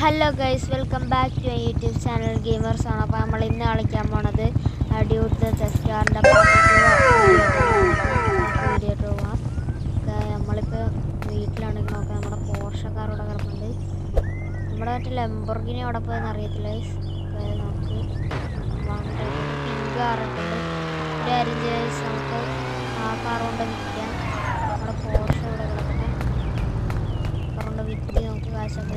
Hello guys welcome back to YouTube channel gamers ആണ്. അപ്പോൾ നമ്മൾ ഇന്ന് കളിക്കാൻ പോണത് അടിയൂട്ട് ചെസ്റ്റാറിന്റെ വീഡിയോ പോവാം നമ്മളിപ്പോൾ വീട്ടിലാണെങ്കിൽ നോക്കാം. നമ്മുടെ പോഷക്കാരോടെ കിടപ്പുണ്ട്. നമ്മുടെ മറ്റേ ലംബോർഗിനി അവിടെ പോയെന്ന് അറിയത്തില്ല നമുക്ക് നമുക്ക് ആ കാറുകൊണ്ട് വിൽക്കാം. നമ്മുടെ പോർഷ ഇവിടെ കിടക്കട്ടെ കാറുകൊണ്ട് കൊണ്ട് വിറ്റ് നമുക്ക് കാശൊക്കെ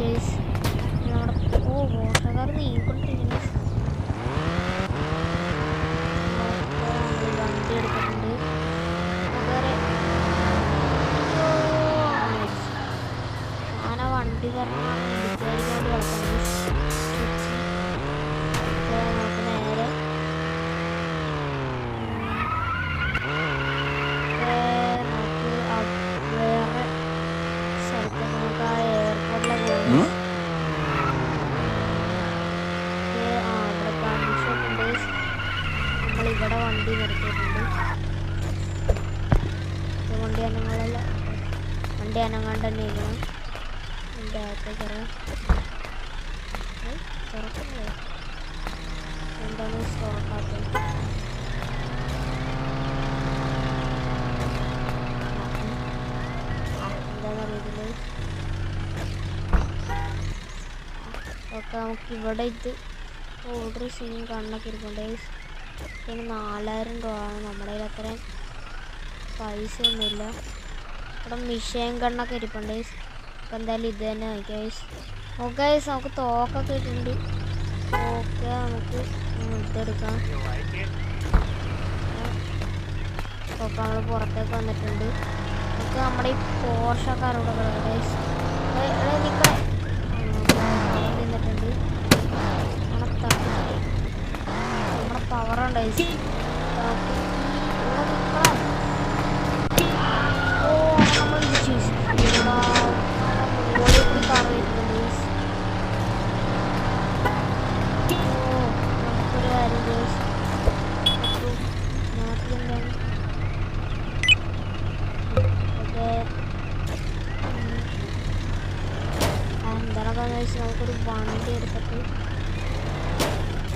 പറഞ്ഞോട് ഇടിച്ച് നമ്മുടെ ഓ മോട്ടക്കാർ നീങ്ങിക്കൊണ്ടിരിക്കുന്നു വണ്ടി എടുത്തിട്ടുണ്ട് വേറെ ഞാൻ ആ വണ്ടി പറഞ്ഞാൽ ഇടിക്കാതിരിക്കാണ്ട് കളിക്കണം നമുക്ക് നേരെ നമുക്ക് അ- വേറെ സ്ഥലത്ത് നമുക്ക് ആ എയർപോർട്ടിലൊക്കെ ഉം? ആ ഇവിടെ കണ്ടീഷൻ ഉണ്ട് നമ്മൾ ഇവിടെ വണ്ടി നിർത്തിയിട്ടുണ്ട്. വണ്ടി അനങ്ങളല്ല വണ്ടി അനങ്ങാണ്ട് തന്നെ ഇരിക്കണം. എന്റെ ഏയ്, തുറക്കുന്നില്ല? എന്താണ് തുറക്കാത്തത് എന്താണെന്നറിയത്തില്ല ഓക്കെ നമുക്ക് ഇവിടെ ഇത് ഓർഡർ സീൻ കണ്ണൊക്കെ ഇരിപ്പുണ്ട് പിന്നെ നാലായിരം രൂപ ആണ് നമ്മുടെ കയ്യിൽ അത്രയും പൈസ ഒന്നുമില്ല ഇവിടെ മിഷേൻ കണ്ണൊക്കെ ഇരിപ്പുണ്ട്. അപ്പം എന്തായാലും ഇത് തന്നെ നോക്കിയാൽ ഓക്കെ നമുക്ക് തോക്കൊക്കെ ഇട്ടുണ്ട് ഓക്കെ നമുക്ക് ഇതെടുക്കാം ഓക്കെ നമ്മൾ പുറത്തേക്ക് വന്നിട്ടുണ്ട്. നമുക്ക് നമ്മുടെ ഈ പോഷക്കാരോട് ഗൈസ് നിന്നിട്ടുണ്ട് നമ്മളെ തട്ടി നമ്മുടെ പവറുണ്ട് ഓ നമ്മൾ ഇടിച്ചു ഇവിടെ മുകളിൽ കൂടി കാർ വരുന്നുണ്ട് ഓ നമുക്കൊരു കാര്യം guys. നമുക്ക് നാട്ടിലെന്താണ് ഓക്കെ എന്താണെന്ന് വെച്ചാൽ നമുക്കൊരു വണ്ടി എടുത്തിട്ട്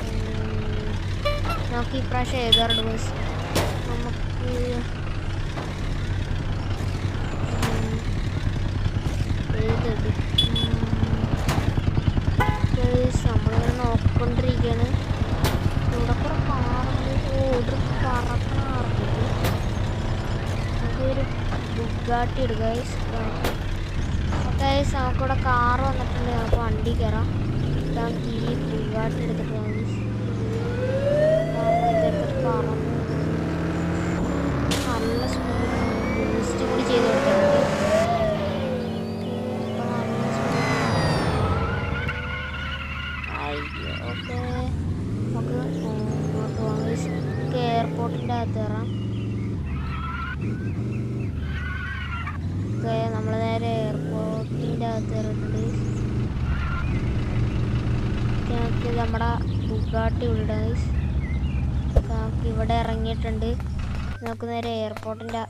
ഉം, നമുക്ക് ഇപ്രാവശ്യം ഏതാറുണ്ട് ബസ് നമുക്ക് ഉം, ഏതെടുക്കും നമ്മളിങ്ങനെ നോക്കിക്കൊണ്ടിരിക്കുകയാണ് ഇവിടെ കൂടെ കാറുണ്ട് ഓ ഇവിടെ പറക്കണ കാറുണ്ട് നമുക്കൊരു ബുഗാട്ടി ഗൈസ് ഗൈസ് നമുക്കിവിടെ കാറ് വന്നിട്ടുണ്ട്. നമുക്ക് വണ്ടി കയറാം ഇതാണ് ഈ ഫുൾ വാട്ടർ പോകാം ഇതെടുത്തിട്ട് പറന്നു നല്ല സ്പീഡ് ബൂസ്റ്റ് കൂടി ചെയ്ത് കൊടുത്തിട്ടുണ്ട് ഇപ്പൊ നല്ല speed. അയ്യോ ഓക്കെ നമുക്ക് ഇങ്ങോട്ട് പോകാം guys. നമുക്ക് എയർപോർട്ടിന്റെ അകത്ത് കയറാം ഓക്കെ നമ്മൾ നേരെ കയറിയിട്ടുണ്ട് നമുക്ക് നമ്മുടെ ബുഗാട്ടി ഇവിടെ. നമുക്ക് ഇവിടെ ഇറങ്ങിയിട്ടുണ്ട്. നമുക്ക് നേരെ എയർപോർട്ടിന്റെ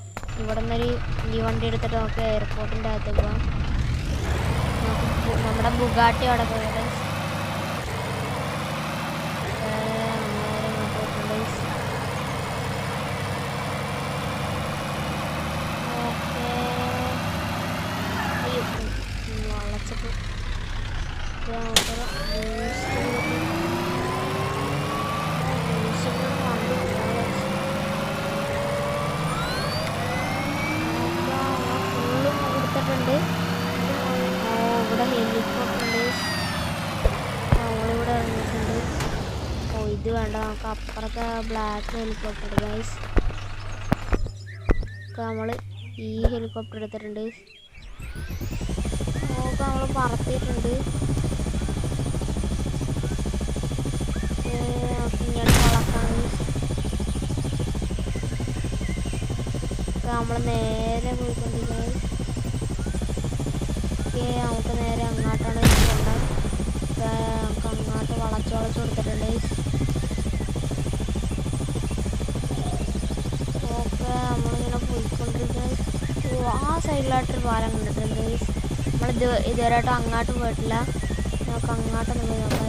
ഇവിടെ നിന്നൊരു ഈ വണ്ടി എടുത്തിട്ട് നമുക്ക് എയർപോർട്ടിന്റെ അകത്ത് നമുക്ക് നമ്മുടെ ബുഗാട്ടി അവിടെ പോയത് വേണ്ട നമുക്ക് അപ്പുറത്തെ ബ്ലാക്ക് ഹെലികോപ്റ്റർ ഗൈസ് നമ്മൾ ഈ ഹെലികോപ്റ്റർ എടുത്തിട്ടുണ്ട്. നോക്ക നമ്മൾ പറത്തിയിട്ടുണ്ട്. നമ്മൾ നേരെ പോയിക്കൊണ്ടിരിക്കുന്നത് ഓക്കെ നമുക്ക് നേരെ അങ്ങോട്ടാണ് നമുക്ക് അങ്ങോട്ട് വളച്ച് വളച്ച് കൊടുത്തിട്ടുണ്ട്. നമ്മളിങ്ങനെ പോയിക്കൊണ്ടിരിക്കുന്നത്. ആ സൈഡിലായിട്ടൊരു പാലം കണ്ടിട്ടുണ്ട് നമ്മൾ ഇത് ഇതുവരെയായിട്ടും അങ്ങോട്ട് പോയിട്ടില്ല. നമുക്ക് അങ്ങോട്ടൊന്ന് പോയി നോക്കാം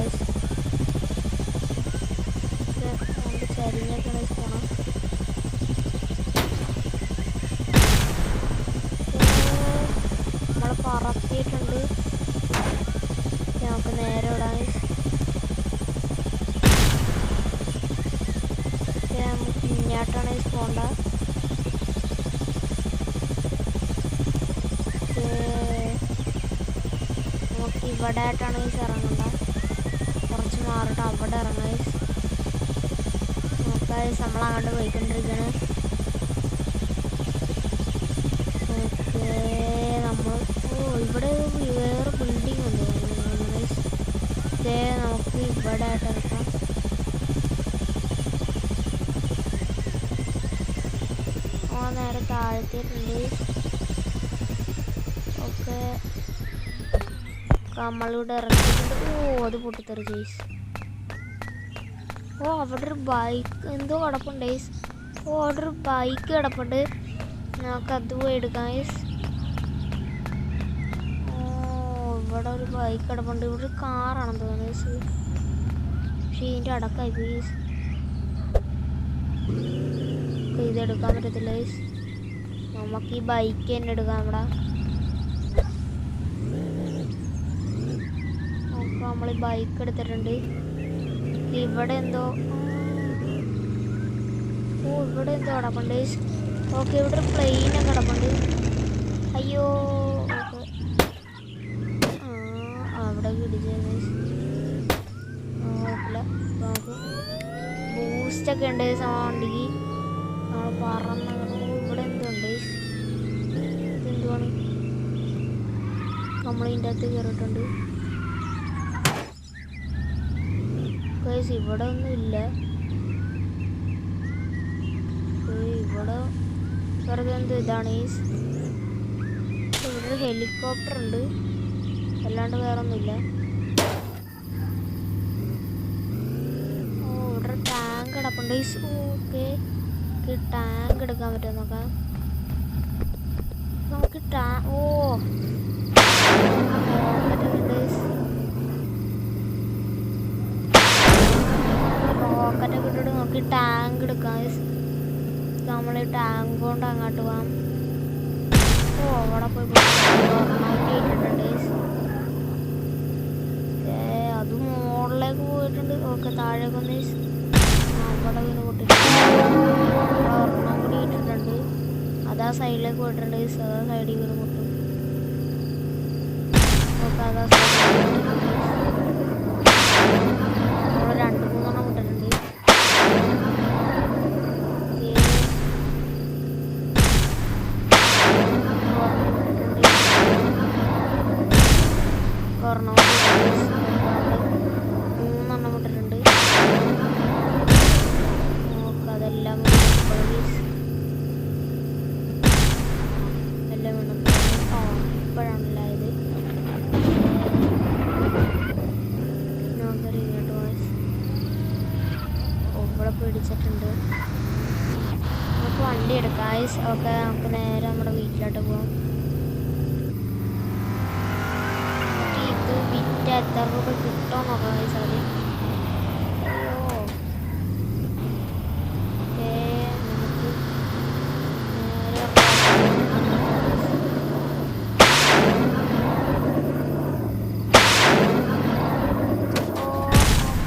നമ്മൾ നേരെ ഇവിടെ ആയിട്ടാണ് ഈ ഇറങ്ങണ്ട കുറച്ച് മാറിട്ട് അവിടെ ഇറങ്ങാം guys. നമുക്ക് guys നമ്മൾ അങ്ങോട്ട് പോയിക്കൊണ്ടിരിക്കുകയാണ്. ഓക്കേ നമ്മൾ ഇവിടെ വേറെ ഉണ്ട്. നമുക്ക് താഴ്ത്തിയിട്ടുണ്ട് നമ്മളിവിടെ ഇറങ്ങിയിട്ടുണ്ട്. ഓ അത് പൊട്ടിത്തെറി ചേസ് ഓ അവിടെ ഒരു ബൈക്ക് എന്തോ കിടപ്പുണ്ട് ഗൈസ് ഓ അവിടെ ഒരു ബൈക്ക് കിടപ്പുണ്ട്. നമുക്ക് അത് പോയി എടുക്കാം ഗൈസ് ഇവിടെ ഒരു ബൈക്ക് കിടപ്പുണ്ട്. ഇവിടെ ഒരു കാറാണെന്ന് തോന്നുന്നു ഗൈസ് പക്ഷേ ഇതിന്റെ അടക്കമായി ഗൈസ് ഇതെടുക്കാൻ പറ്റത്തില്ല ഗൈസ് നമുക്ക് ഈ ബൈക്ക് തന്നെ എടുക്കാം ഇവിടെ നമുക്ക് നമ്മൾ ബൈക്ക് എടുത്തിട്ടുണ്ട്. ഇവിടെ എന്തോ ഓ ഇവിടെ എന്തോ കിടപ്പുണ്ട് ഓക്കെ ഇവിടെ ഒരു പ്ലെയിനൊക്കെ കിടപ്പുണ്ട് അയ്യോ അവിടെ പിടിച്ചു കുഴപ്പമില്ല നമുക്ക് ബൂസ്റ്റൊക്കെ ഉണ്ട് വണ്ടിക്ക് നമ്മൾ പറന്ന ഇവിടെ എന്തുണ്ട് ഇതെന്തുവാണ് നമ്മൾ ഇതിന്റെ അകത്ത് കയറിയിട്ടുണ്ട് ഗൈസ് ഇവിടെ ഒന്നും ഇല്ല. ഏയ് ഇവിടെ വെറുതെ എന്തോ ഇതാണ് ഇവിടെ ഒരു ഹെലികോപ്റ്റർ ഉണ്ട്. അല്ലാണ്ട് വേറെ ഒന്നുമില്ല ഓ ഇവിടെ ടാങ്ക് കിടപ്പുണ്ട് ഓക്കെ. ടാങ്ക് എടുക്കാൻ പറ്റുമോ നോക്കാം. നമുക്ക് ടാ ഓ. റോക്കറ്റൊക്കെ ഇട്ടിട്ട് നോക്കി ടാങ്ക് എടുക്കാം. നമ്മൾ ടാങ്ക് കൊണ്ട് അങ്ങോട്ട് പോകാം ഓ അവിടെ പോയി ഇട്ടിട്ടുണ്ട് അത് മുകളിലേക്ക് പോയിട്ടുണ്ട്. ഓക്കെ താഴേക്ക് ഒന്ന് അവിടെ വീണ് പൊട്ടിട്ടുണ്ട് കൂടി ഇട്ടിട്ടുണ്ട്. അതാ സൈഡിലേക്ക് പോയിട്ടുണ്ട് അതാ സൈഡിൽ വീണ് പൊട്ടും. ഓക്കെ അതാ സൈഡിൽ നമ്മൾ രണ്ട് മൂന്നെണ്ണം ഇട്ടിട്ടുണ്ട് ഓക്കേ. ഒരെണ്ണം ഇട്ടിട്ടുണ്ട്. ഒരെണ്ണം കൂടി ഇട്ടിട്ടുണ്ട്. മൂന്നെണ്ണം ഇട്ടിട്ടുണ്ട് നോക്ക് അതെല്ലാം കൂടി ഇട്ടപ്പോൾ guys. എല്ലാം വീണ്ടും ആ ഇപ്പോഴാണല്ലോ ഇത് നമുക്കൊരു ഇങ്ങോട്ട് പോയി ഇവിടെ പിടിച്ചിട്ടുണ്ട് നമുക്ക് വണ്ടി എടുക്കാം ഐസ് ഒക്കെ നമുക്ക് നേരെ നമ്മുടെ വീട്ടിലോട്ട് പോകാം നമുക്ക് ഇത് വിറ്റ് രൂപ കിട്ടുമോ നോക്കാം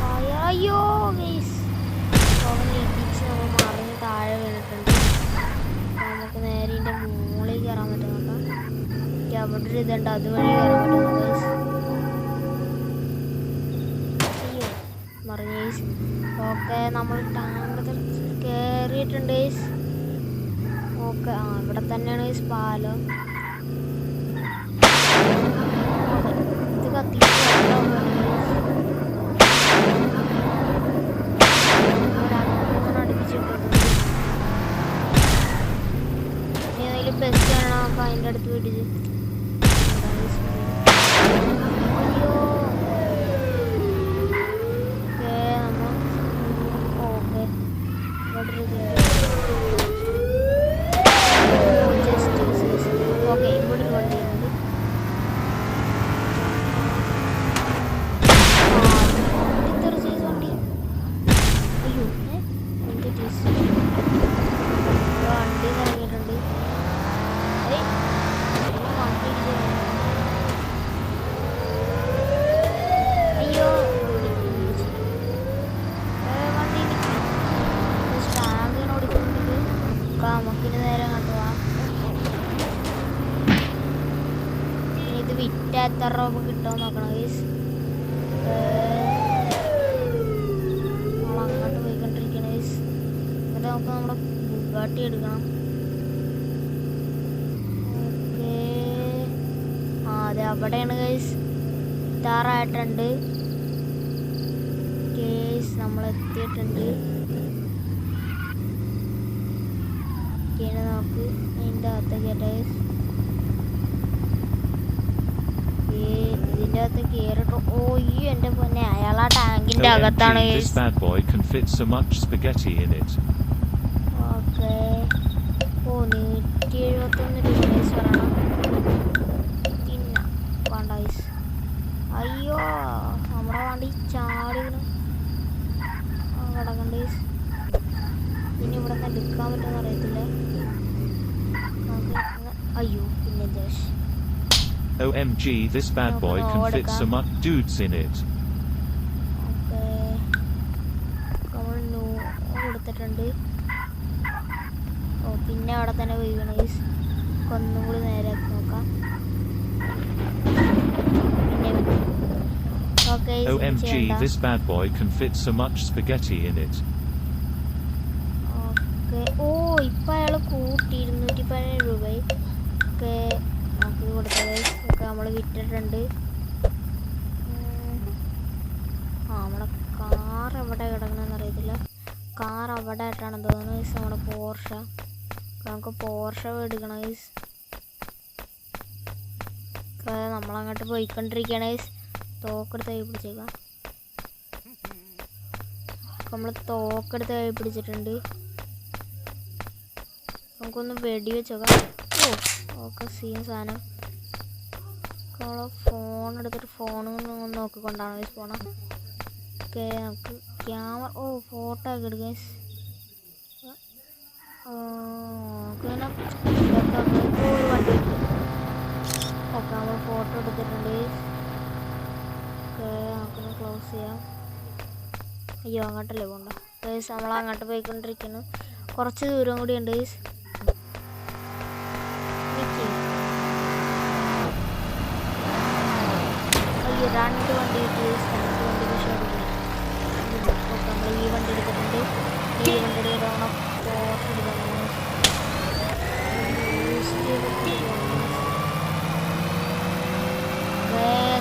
ആദ്യം അയ്യോ. നമുക്ക് ഗൈസ് അവൻ ഇടിച്ച് നമ്മൾ താഴെ വീണിട്ടുണ്ട്. നമുക്ക് നേരെ ഇതിന്റെ മുകളിൽ കയറാൻ പറ്റും നോക്കാം എനിക്ക് അവിടെ ഒരു അതുവഴി അതിന്റെ അടുത്ത് പിടിച്ച് അയ്യോ ഓക്കേ നമ്മൾ ഓക്കെ ഇവിടെ ജസ്റ്റ് ഓക്കെ ഇവിടെ ഒരു വണ്ടിയുണ്ട് ഇത്ര സൈസ് വണ്ടി അയ്യോ ഏ? എന്ത് ടീസ് വണ്ടി ഇറങ്ങിയിട്ടുണ്ട് ഏയ്, ഇതിന് വണ്ടി ഇടിച്ച് അയ്യോ ഇടിച്ച്. ഏ, വണ്ടി ഇടിച്ച്. ഇത് സ്റ്റാങ്കിന് ഓടിക്കുന്നുണ്ട് നമുക്കിന് നേരെ കണ്ടു പോവാം ഇനി ഇത് വിറ്റ എത്ര രൂപ കിട്ടുമെന്ന് നോക്കണം ഗൈസ് നമ്മൾ അങ്ങോട്ട് പോയിക്കൊണ്ടിരിക്കണ ഗൈസ് എന്നിട്ട് നമുക്ക് നമ്മുടെ ബുഗാട്ടി എടുക്കണം. ഓക്കെ. ആ അതെ അവിടെയാണ് ഗൈസ് എത്താറായിട്ടുണ്ട് ഗൈസ് നമ്മൾ എത്തിയിട്ടുണ്ട്. ഒക്കെയാണ് നമുക്ക് അതിന്റെ അകത്തേക്ക് ഗൈസ് അകത്ത് കയറിട്ട് ഓ ഈ എന്റെ പൊന്നെ അയാൾ ആ ടാങ്കിന്റെ അകത്താണ്. ഓക്കെ. ഓ നൂറ്റി എഴുപത്തൊന്ന് രൂപ ഗൈസ് പറയണം പിന്നെ അയ്യോ നമ്മുടെ വണ്ടി ചാടി വീണു. ആ, കിടക്കണ്ട ഇനി ഇവിടെ നിന്ന് എടുക്കാൻ പറ്റുമെന്ന് അറിയത്തില്ല. അയ്യോ പിന്നെ ജേഷ്. OMG, this bad No, boy no, can fit കൊടുക്കാം. so much dudes in it. Okay നമ്മൾ നൂ കൊടുത്തിട്ടുണ്ട് ഓ പിന്നെ അവിടെ തന്നെ വീണ ഗൈസ് ഒന്നും കൂടി നേരെയാക്കി നോക്കാം പിന്നെ okay OMG, this bad boy can fit so much spaghetti in it. Okay ഓ ഇപ്പം അയാൾ കൂട്ടി ഇരുന്നൂറ്റി പതിനേഴ് രൂപയായി ഓക്കെ നമുക്ക് കൊടുത്തത്. ഒക്കെ നമ്മൾ വിറ്റിട്ടുണ്ട്. ആ നമ്മുടെ കാർ എവിടെ കിടക്കണമെന്ന് അറിയത്തില്ല. കാർ അവിടെ ആയിട്ടാണ് തോന്നുന്നു. ഗൈസ് നമ്മുടെ പോർഷ. നമുക്ക് പോർഷ എടുക്കണം ഗൈസ് നമ്മളങ്ങോട്ട് പോയിക്കൊണ്ടിരിക്കുകയാണ് ഗൈസ് തോക്കെടുത്ത് കൈ പിടിച്ചേക്കാം. നമ്മൾ തോക്കെടുത്ത് കൈ പിടിച്ചിട്ടുണ്ട്. നമുക്കൊന്ന് വെടി വെച്ചോക്കാം. ഓ ഓക്കെ സീൻ സാധനം നമ്മൾ ഫോൺ എടുത്തിട്ട് ഫോണും നോക്കിക്കൊണ്ടാണ് ഗൈസ് പോണം. ഓക്കെ നമുക്ക് ക്യാമറ ഓ ഫോട്ടോ ഒക്കെ എടുക്കാം guys. ആ, നമുക്ക് ഓക്കെ നമ്മൾ ഫോട്ടോ എടുത്തിട്ടുണ്ട് ഓക്കെ നമുക്കൊന്ന് ക്ലോസ് ചെയ്യാം. അയ്യോ അങ്ങോട്ടല്ലേ പോകണ്ട ഗൈസ് നമ്മൾ അങ്ങോട്ട് പോയിക്കൊണ്ടിരിക്കുന്നു. കുറച്ച് ദൂരം കൂടി ഉണ്ട് ഗൈസ് അയ്യോ രണ്ട് വണ്ടി കിട്ടി guys. രണ്ട് വണ്ടി പക്ഷേ ഓക്കെ നമ്മൾ ഈ വണ്ടി എടുത്തിട്ടുണ്ട് ഈ വണ്ടി എടുക്കണം ഫോട്ടോ എടുക്കണം യൂസ് ചെയ്തിട്ട്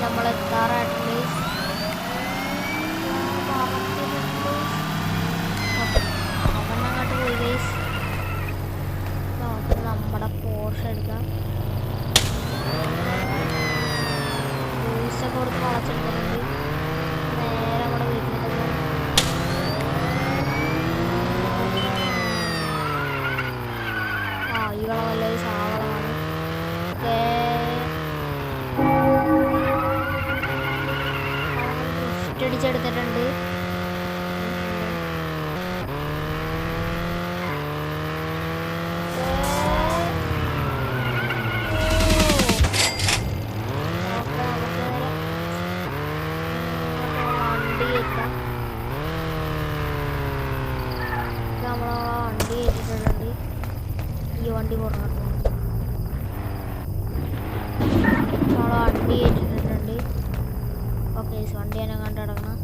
നമ്മൾ എത്താറായിട്ടുണ്ട് guys. അവനങ്ങോട്ട് പോയി ഗൈസ് നമുക്ക് നമ്മുടെ പോർഷ എടുക്കാം ജ്യൂസൊക്കെ കൊടുത്ത് വളച്ചെടുത്തിട്ടുണ്ട് നേരെ നമ്മുടെ വീട്ടിലേക്ക് പോകും ആ ഈ വളമല്ല ഈ സാവളമാണ് ഓക്കേ ലിഫ്റ്റ് അടിച്ചെടുത്തിട്ടുണ്ട് വണ്ടി കയറ്റിട്ടുണ്ട് ഈ വണ്ടി പുറകോട്ട് നമ്മളെ വണ്ടി കയറ്റിട്ടുണ്ട് ഓക്കെ വണ്ടി തന്നെ കണ്ടു കിടക്കണം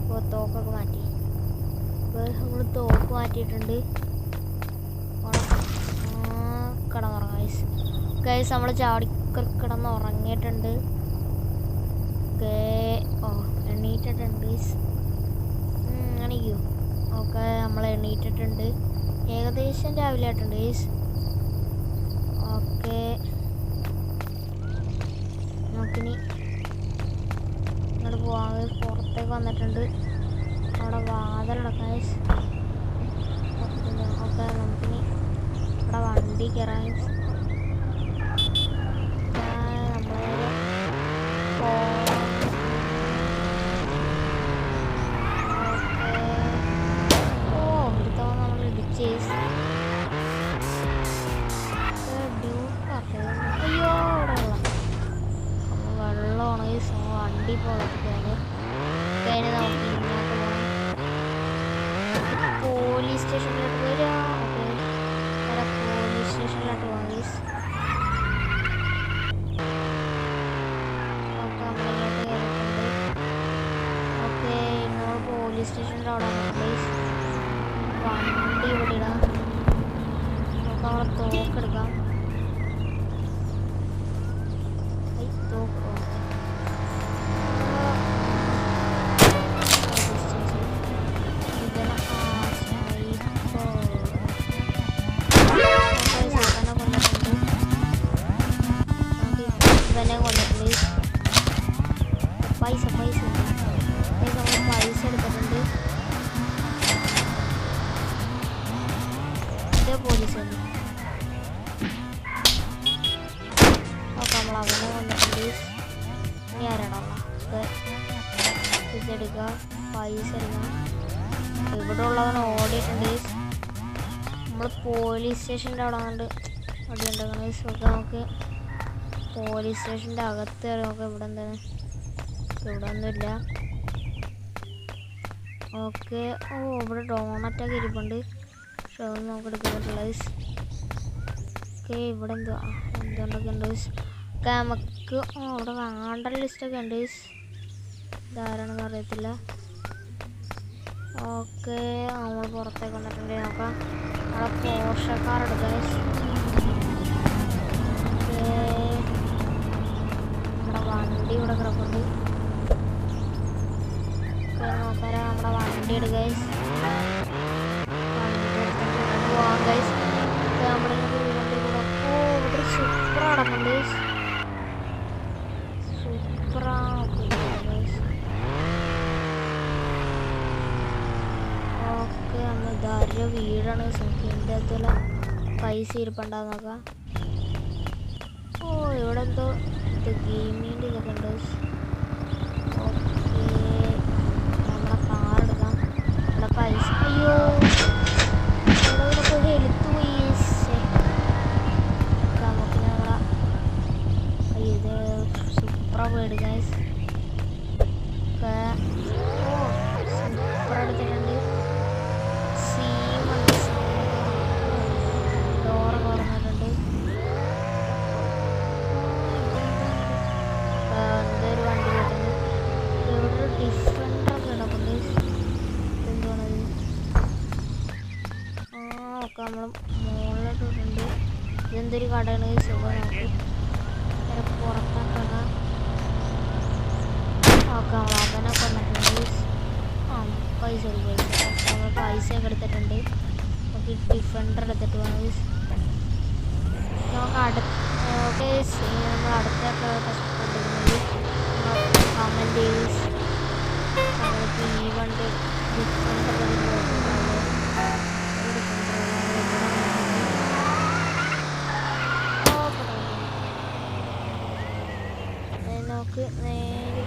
അപ്പോൾ തോക്കൊക്കെ മാറ്റി. നമ്മൾ തോക്ക് മാറ്റിയിട്ടുണ്ട്. കിടന്നുറങ്ങാം ഗൈസ് ഗൈസ് നമ്മൾ ചാടി കിടന്ന് ഉറങ്ങിയിട്ടുണ്ട്. ഓക്കേ. ഓ എണ്ണീറ്റിട്ടുണ്ട് ഗൈസ് എണീക്കൂ. ഓക്കെ നമ്മൾ എണീറ്റിട്ടുണ്ട്. ഏകദേശം രാവിലെ ആയിട്ടുണ്ട് ഗൈസ് ഓക്കെ നമുക്കിനി ഇങ്ങോട്ട് പോവാൻ. പുറത്തേക്ക് വന്നിട്ടുണ്ട്. അവിടെ വാതിലടക്കാം ഗൈസ് ഓക്കെ നമുക്കിനി ഇവിടെ വണ്ടി കയറാം guys. നമുക്ക് അവിടെ തോക്കെടുക്കാം സ്റ്റേഷന്റെ അവിടെ വന്നിട്ട് അവിടെ ഉണ്ടാക്കണം ഓക്കെ നമുക്ക് പോലീസ് സ്റ്റേഷന്റെ അകത്ത് നമുക്ക് ഇവിടെ എന്താണ്? ഇവിടെ ഒന്നുമില്ല. ഓക്കെ. ഓ ഇവിടെ ഡോണറ്റൊക്കെ ഇരിപ്പുണ്ട്. പക്ഷെ അതൊന്നും നമുക്ക് എടുക്കാൻ ഓക്കെ ഇവിടെ എന്തോ എന്തുകൊണ്ടൊക്കെ ഉണ്ട് ഓക്കെ നമുക്ക് ഓ ഇവിടെ വേണ്ട ലിസ്റ്റൊക്കെ ഉണ്ട് ഇതാരാണെന്ന് അറിയത്തില്ല. ഓക്കെ നമ്മൾ പുറത്തേക്ക് വന്നിട്ടുണ്ട് നോക്കാം. അവിടെ പോഷക്കാരുണ്ട് ഗൈസ് നമ്മുടെ വണ്ടി ഇവിടെ കിടപ്പുണ്ട്. നോക്കാനാ നമ്മുടെ വണ്ടി എടുക്കുക ഗൈസ് പോവാം ഗൈസ് നമ്മളിങ്ങനെ വണ്ടി കൂടെ ഓ ഇവിടെ സൂപ്പർ കിടപ്പുണ്ട് ഗൈസ് സൂപ്പറാ ഗൈസ് ഓക്കെ നമ്മൾ ഇതാരുടെ വീടാണ് ഇതിന്റെ അകത്തുള്ള പൈസ ഇരിപ്പുണ്ടാകും നോക്കാം ഓ ഇവിടെ എന്തോ ഇത് ഗെയിമിന്റെ ഇതൊക്കെ ഉണ്ട് ഓക്കെ നമ്മുടെ കാർ എടുക്കാം ഇവിടെ പൈസ അയ്യോ ഇവിടെ ഇവിടെ പോയി എടുത്തു പോയി ശ്ശെ. ഓക്കെ, നമുക്ക് നമ്മളെ അയ്യോ ഇത് സൂപ്പറാ വീട് ഗൈസ് ഒക്കെ ഓ സൂപ്പർ എടുത്തിട്ടുണ്ട് സീമുണ്ട് ഡോറ് തുറന്നിട്ടുണ്ട് എന്തൊരു വണ്ടി കിട്ടുന്നു ഇവിടെ ഒരു ഡിഫറെന്റ് കിടപ്പുണ്ട് എന്തുവാണത് ആ മുകളിലോട്ടുണ്ട് ഇതെന്തൊരു കടയാണ് സുഖം ഇങ്ങനെ പുറത്താക്കണം ഓക്കെ നമ്മൾ അവനെ കൊണ്ടിട്ടുണ്ട് ആ പൈസ നമ്മൾ പൈസ ഒക്കെ എടുത്തിട്ടുണ്ട്. നമുക്ക് ഡിഫൻഡർ എടുത്തിട്ട് വേണം നമുക്ക് അടുത്ത ഓക്കെ നമ്മൾ അടുത്തൊക്കെ കഷ്ടപ്പെട്ടിരുന്നത് കമന്റ് ചെയ്ത് നമ്മൾക്ക് ഈ വണ്ടി ഡിഫറെന്റ് നമുക്ക് നേരെ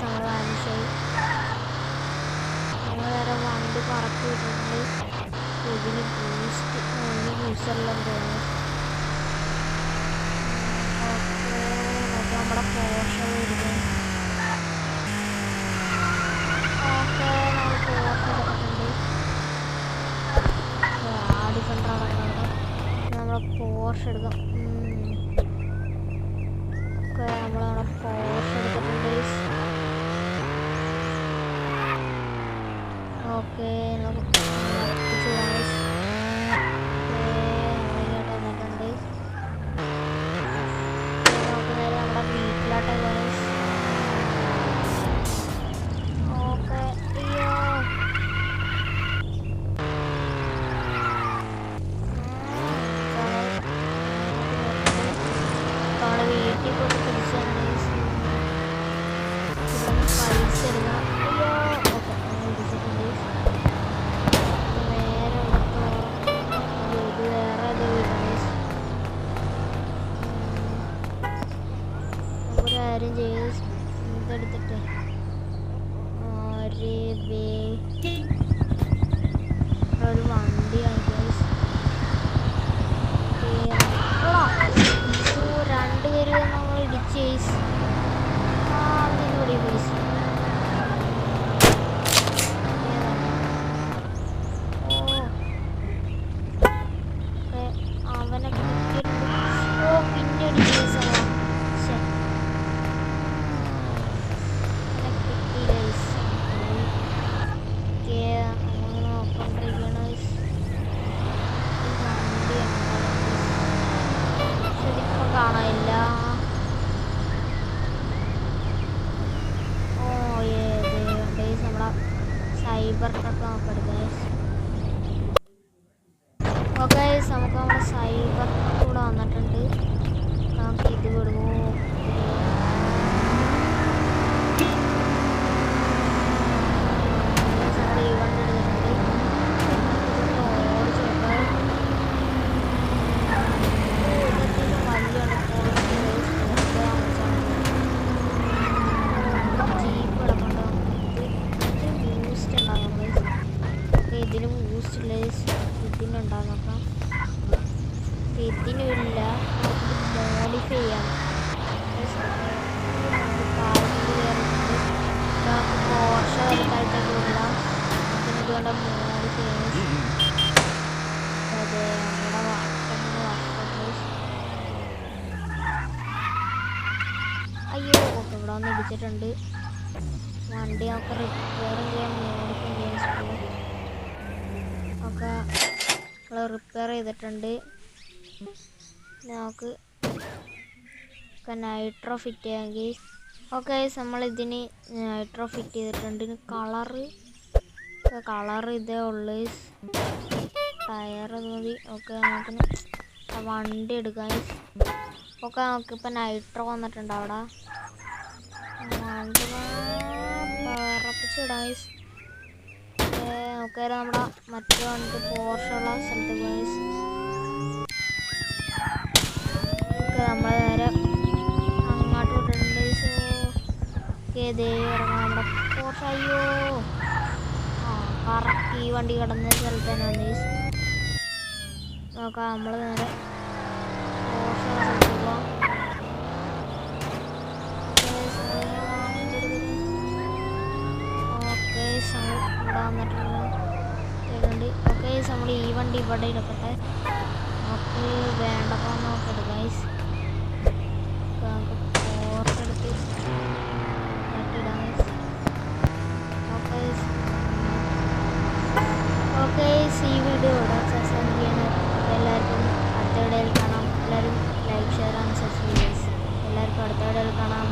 സമാധാനിച്ചായി നമ്മൾ വേറെ വണ്ടി പറത്തി വിട്ടിട്ടുണ്ട്. ഇതിന് ബൂസ്റ്റ് ബൂസ്റ്റെല്ലാം തോന്നുന്നു നമ്മുടെ പോഷ മേടിക്കും ഓക്കെ നമ്മൾ പോഷ എടുത്തിട്ടുണ്ട്. ആ ഡിഫറെന്റ് അവിടെ നമ്മൾ പോർഷ് എടുക്കാം. രണ്ടുപേര് നമ്മൾ ഇടിച്ച് guys. ആ അതിലൂടെ guys. ഓ ഓക്കെ അവനെ കിട്ടിയിട്ടുണ്ട് ഓ പിന്നെ ഒരു കേസ് ശേ അവനെ കിട്ടി ഗൈസ് ഓക്കെ നമ്മൾ നോക്കൊണ്ടിരിക്കുകയാണ് guys. ഈ വണ്ടി ശരിക്കും കാണാനില്ല ഓ ഏത് ഗൈസ് നമ്മളെ സൈബർ ട്രക്ക് നമുക്ക് എടുക്കാം guys. ഓക്കെ നമുക്ക് നമ്മുടെ സൈബർ കൂടെ വന്നിട്ടുണ്ട് നമുക്ക് ഇത് കൊടുക്കുമോ ഈ വണ്ടി എടുത്തിട്ടുണ്ട് ഓടിച്ചു ജീപ്പ് കിടപ്പുണ്ടോ ഇത് ബൂസ്റ്റ് ഉണ്ടാകും ഇതിന് ബൂസ്റ്റ് ഇല്ല ഇതിനുണ്ടാകും നോക്കാം ഇതിനുമില്ല മോഡിഫൈ ചെയ്യാം പോർഷ വലുതായിട്ടൊക്കെ ഇടാം ഇതുകൊണ്ട് മോഡിഫൈ ചെയ്യാം അതെ നമ്മുടെ വാട്ടറിന് വാട്ടർ അയ്യോ ഓക്കെ ഇവിടെ വന്ന് ഇടിച്ചിട്ടുണ്ട്. വണ്ടി നമുക്ക് റിപ്പയർ ചെയ്യാൻ ഒക്കെ നമ്മൾ റിപ്പയർ ചെയ്തിട്ടുണ്ട്. നമുക്ക് ഒക്കെ നൈട്രോ ഫിറ്റ് ചെയ്യാമെങ്കിൽ ഓക്കെ നമ്മൾ ഇതിന് നൈട്രോ ഫിറ്റ് ചെയ്തിട്ടുണ്ട്. കളറ് കളർ ഇതേ ഉള്ളു. ടയർ മതി. ഓക്കെ നമുക്ക് വണ്ടി എടുക്കാം. ഓക്കെ നമുക്കിപ്പോൾ നൈട്രോ വന്നിട്ടുണ്ട് അവിടെ. പറപ്പിച്ചിടാം ഓക്കെ നമ്മുടെ മറ്റേ വണ്ടി പോർഷുള്ള സ്ഥലത്ത് ഗൈസ് നമ്മൾ നേരെ അങ്ങോട്ട് വിട്ടിട്ടുണ്ട് ദേ നമ്മുടെ പോർഷ അയ്യോ ആ കറക്റ്റ് ഈ വണ്ടി കിടന്ന സ്ഥലത്ത് തന്നെ വന്നു നോക്കാം നമ്മൾ നേരെ ഇവിടെ വന്നിട്ടുള്ള വണ്ടി ഓക്കെ നമ്മൾ ഈ വണ്ടി ഇവിടെ എടുക്കട്ടെ നമുക്ക് വേണ്ടപ്പോൾ നോക്കട്ടെ ഗൈസ് ഓക്കെ ഈ വീഡിയോ ഇവിടെ സബ്സ്ക്രൈബ് എല്ലാവർക്കും അടുത്ത വീഡിയോയിൽ കാണാം. എല്ലാവരും ലൈക്ക് ഷെയർ ആൻഡ് സബ്സ്ക്രൈബ് എല്ലാവർക്കും അടുത്ത വീഡിയോയിൽ കാണാം.